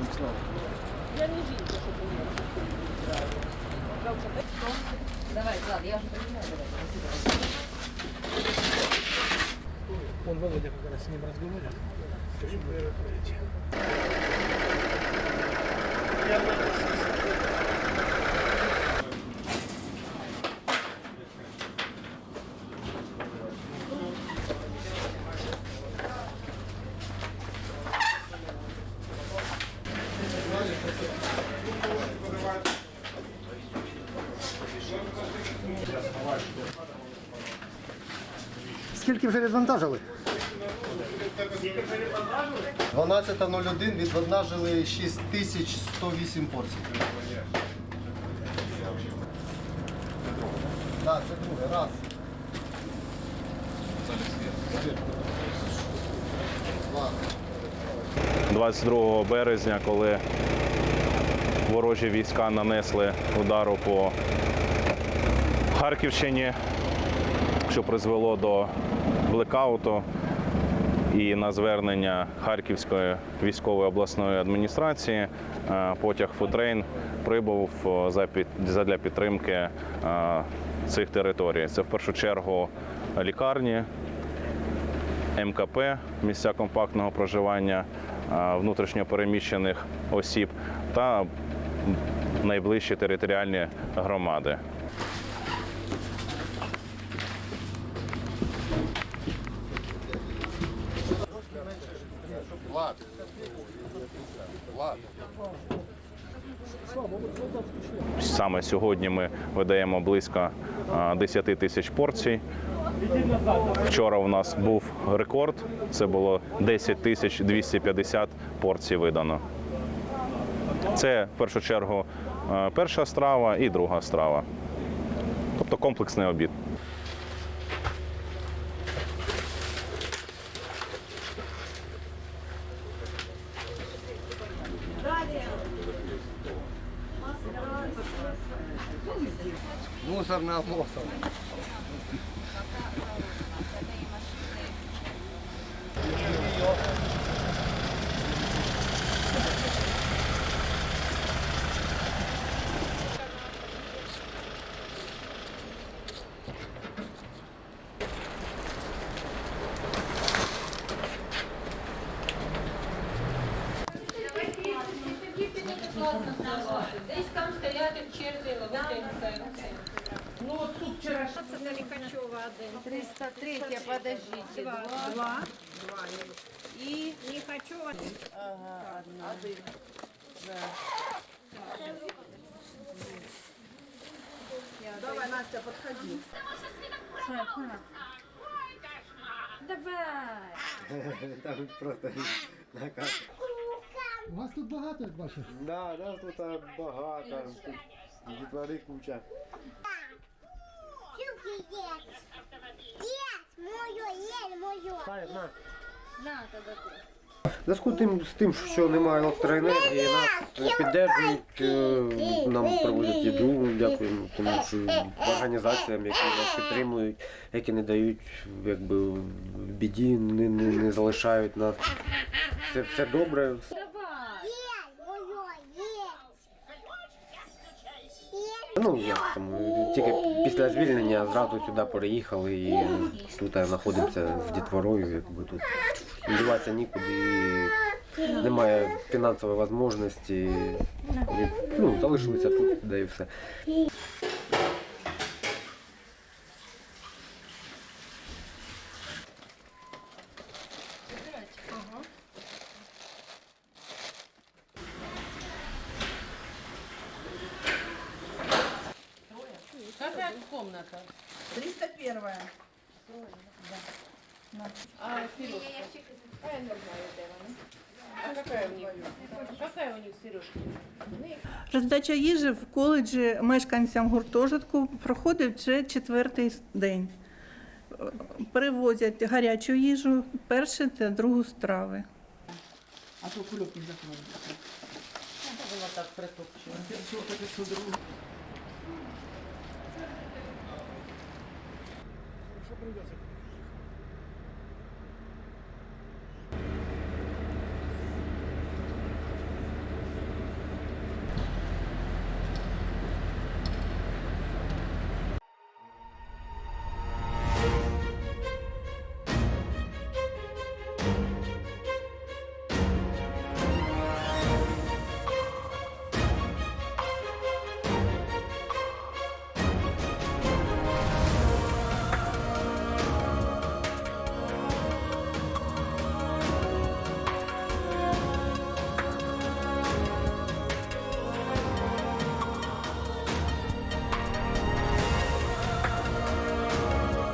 там слава. Давай, Влад, я уже понимаю. Он Володя как раз с ним разговаривал. Скажи, вы работаете. Скільки вже відвантажили? 12.01 відвантажили 6108 порцій. Так, це друге. Раз. 22 березня, коли ворожі війська нанесли удару по Харківщині, що призвело до блекауту. І на звернення Харківської військової обласної адміністрації е, потяг Футрейн прибув е, задля підтримки е, цих територій. Це в першу чергу лікарні, МКП, місця компактного проживання внутрішньопереміщених осіб та найближчі територіальні громади. Саме сьогодні ми видаємо близько а, 10 тисяч порцій. Вчора у нас був рекорд, це було 10 тисяч 250 порцій видано. Це в першу чергу е, перша страва і друга страва. Тобто комплексний обід. Мусор на мусор. Стояти в черзі, ловити це. Лихачева один. 303, подождите. Два. Два. И Лихачева. Ага, один. Давай, Настя, подходи. Давай. Там просто на касу. У вас тут багато, як бачиш. Да, нас тут а, багато. Дітвори куча. Тюки есть. Есть, мою, есть, мою. на. На, тогда ты. В зв'язку з тим, що немає електроенергії, нас підтримують, е, нам привозять їду, дякуємо тому що організаціям, які нас підтримують, які не дають якби, в біді, не, не, не залишають нас. Це все добре. Ну, як там, тільки після звільнення зразу сюди переїхали і тут знаходимося з дітворою, якби тут діватися нікуди, немає фінансової можливості. Ну, залишилися тут, де і все. Какая комната? 301. А, сережка. А какая у них? Какая у них сережка? Роздача їжі в коледжі мешканцям гуртожитку проходить вже четвертий день. Привозять гарячу їжу, першу та другу страви. А то кульок не закрою. Вона так притопчує. Что привезли?